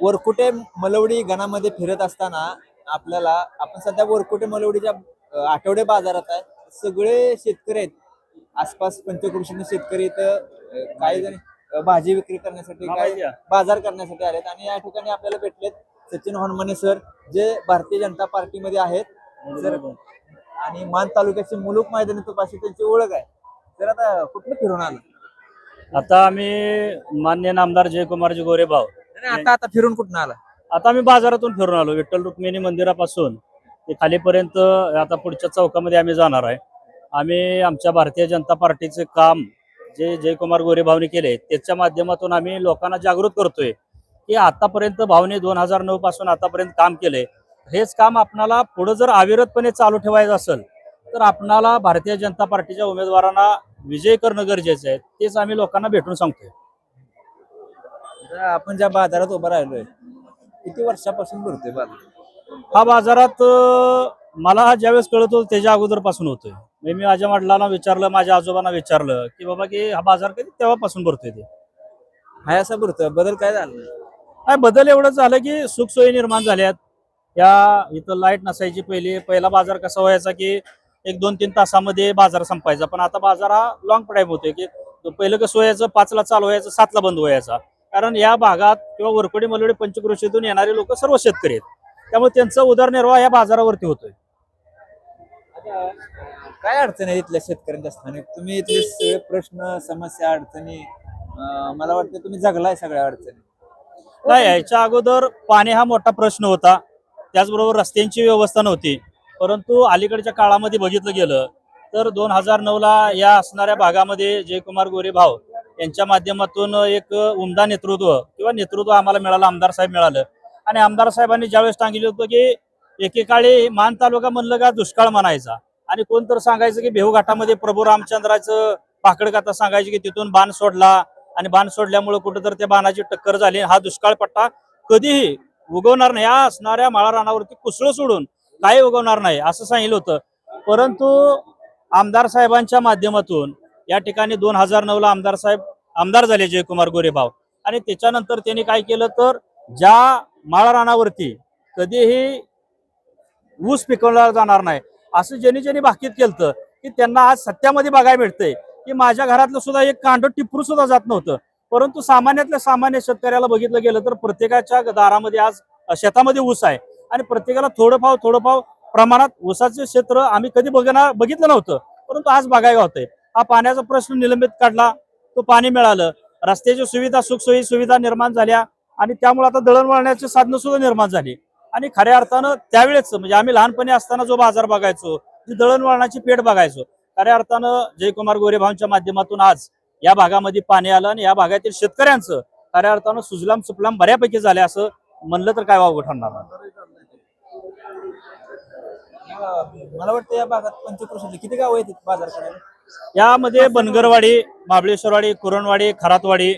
वरकुटे मलवडी गणामध्ये फिरत असताना आपल्याला आपण सध्या वरकुटे मलवडीच्या आठवडे बाजारात आहे. सगळे शेतकरी आहेत. आसपास पंचकृषी शेतकरी इथं काही जण भाजी विक्री करण्यासाठी बाजार करण्यासाठी आलेत. आणि या ठिकाणी आपल्याला भेटलेत सचिन हनुमाने सर जे भारतीय जनता पार्टीमध्ये आहेत. सर आणि मान तालुक्याचे मुलुक मैदानी तुपाशी त्यांची ओळख आहे. तर आता कुठलं फिरून आलं? आता आम्ही मान्य नामदार जयकुमारजी गोरेभाव आणि आता आता फिरून कुठून आला? आता आम्ही बाजारातून फिरून आलो. विठ्ठल रुक्मिणी मंदिरापासून ते खालीपर्यंत आता पुढच्या चौकामध्ये आम्ही जाणार आहे. आम्ही आमच्या भारतीय जनता पार्टीचे काम जे जयकुमार गोरेभावने केले त्याच्या माध्यमातून आम्ही लोकांना जागृत करतोय की आतापर्यंत भावने दोन हजार नऊ पासून आतापर्यंत काम केले हेच काम आपणाला पुढे जर अविरतपणे चालू ठेवायचं असेल तर आपणाला भारतीय जनता पार्टीच्या उमेदवारांना विजय करणं गरजेचं आहे. तेच आम्ही लोकांना भेटून सांगतोय. आता आपण ज्या बाजारात उभं राहिलोय किती वर्षापासून भरतोय बाजार? हा बाजारात अं, मला ज्यावेळेस कळत होतं त्याच्या अगोदरपासून होतोय. म्हणजे मी माझ्या वडिलांना विचारलं माझ्या आजोबांना विचारलं की बाबा की हा बाजार कधी तेव्हापासून भरतोय ते? हाय असा भरतोय. बदल काय झाला? काय बदल एवढंच झालं की सुखसोयी निर्माण झाल्यात. या इथं लाइट नसायची पहिली. पहिला बाजार कसा व्हायचा की एक दोन तीन तासामध्ये बाजार संपायचा. पण आता बाजार हा लॉंग टाईम होतोय की पहिलं कसं व्हायचं? पाचला चालू व्हायचं सातला बंद व्हायचा. कारण या भागात किंवा वरकोडी मलवडी पंचकृषीतून येणारे लोक सर्व शेतकरी आहेत. त्यामुळे त्यांचा उदरनिर्वाह या बाजारावरती होतोय. काय अडचण आहे इथल्या शेतकऱ्यांच्या स्थानिक? तुम्ही इथले सगळे प्रश्न समस्या अडचणी अं, मला वाटतं तुम्ही जगलाय सगळ्या अडचणी. नाही याच्या अगोदर पाणी हा मोठा प्रश्न होता. त्याचबरोबर रस्त्यांची व्यवस्था नव्हती. परंतु अलीकडच्या काळामध्ये बघितलं गेलं तर दोन हजार नऊला या असणाऱ्या भागामध्ये जयकुमार गोरे भाव यांच्या माध्यमातून एक उमदा नेतृत्व किंवा नेतृत्व आम्हाला मिळालं आमदार साहेब मिळालं. आणि आमदार साहेबांनी ज्यावेळेस सांगितलं होतं की एकेकाळी मान तालुका म्हणलं का दुष्काळ म्हणायचा. आणि कोण तर सांगायचं की भेऊ घाटामध्ये प्रभू रामचंद्राचं पाकड कथा सांगायची की तिथून बाण सोडला. आणि बाण सोडल्यामुळे कुठं तर त्या बाणाची टक्कर झाली. हा दुष्काळ पट्टा कधीही उगवणार नाही. या असणाऱ्या माळा रानावरती कुसळ सोडून काही उगवणार नाही असं सांगितलं होतं. परंतु आमदार साहेबांच्या माध्यमातून या ठिकाणी दोन हजार नऊ ला आमदार साहेब आमदार झाले जयकुमार गोरेभाव आणि त्याच्यानंतर त्यांनी काय केलं तर ज्या माळा रानावरती कधीही ऊस पिकवला जाणार नाही असं ज्यांनी ज्यांनी भाकीत केलं की त्यांना आज सत्यामध्ये बघायला मिळतंय की माझ्या घरातलं सुद्धा एक कांड टिपरू सुद्धा जात नव्हतं. परंतु सामान्यातल्या सामान्य शेतकऱ्याला बघितलं गेलं तर प्रत्येकाच्या दारामध्ये आज शेतामध्ये ऊस आहे. आणि प्रत्येकाला थोडंफार थोडंफार प्रमाणात ऊसाचे क्षेत्र आम्ही कधी बघणार बघितलं नव्हतं परंतु आज बघायला होतंय. हा पाण्याचा प्रश्न निलंबित काढला तो पाणी मिळालं. रस्त्याची सुविधा सुखसोयी सुविधा निर्माण झाल्या आणि त्यामुळे आता दळणवळणाची साधनं सुद्धा निर्माण झाली. आणि खऱ्या अर्थानं त्यावेळेस म्हणजे आम्ही लहानपणी असताना जो बाजार बघायचो जी दळणवळणाची पेठ बघायचो खऱ्या अर्थानं जयकुमार गोरेभाऊंच्या माध्यमातून आज या भागामध्ये पाणी आलं आणि या भागातील शेतकऱ्यांचं खऱ्या अर्थानं सुजलाम सुफलाम बऱ्यापैकी झाले असं म्हणलं तर काय वावगं ठरणार मला वाटतं या भागात पंचकृषीचे किती गाव आहेत बाजार करायला यामध्ये बनगरवाडी महाबळेश्वरवाडी कुरणवाडी खरातवाडी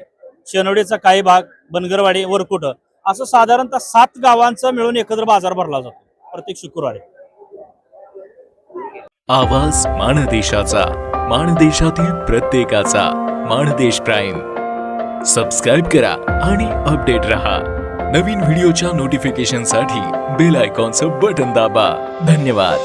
शेनवडीचा काही भाग बनगरवाडी वरकुट असं साधारणतः सात गावांचा मिळून एकत्र बाजार भरला जातो प्रत्येक शुक्रवारी. आवाज माणदेशाचा माणदेशातील प्रत्येकाचा माणदेश प्राईम. सबस्क्राईब करा आणि अपडेट रहा. नवीन व्हिडिओच्या नोटिफिकेशनसाठी बेल आयकॉनचं बटन दाबा. धन्यवाद.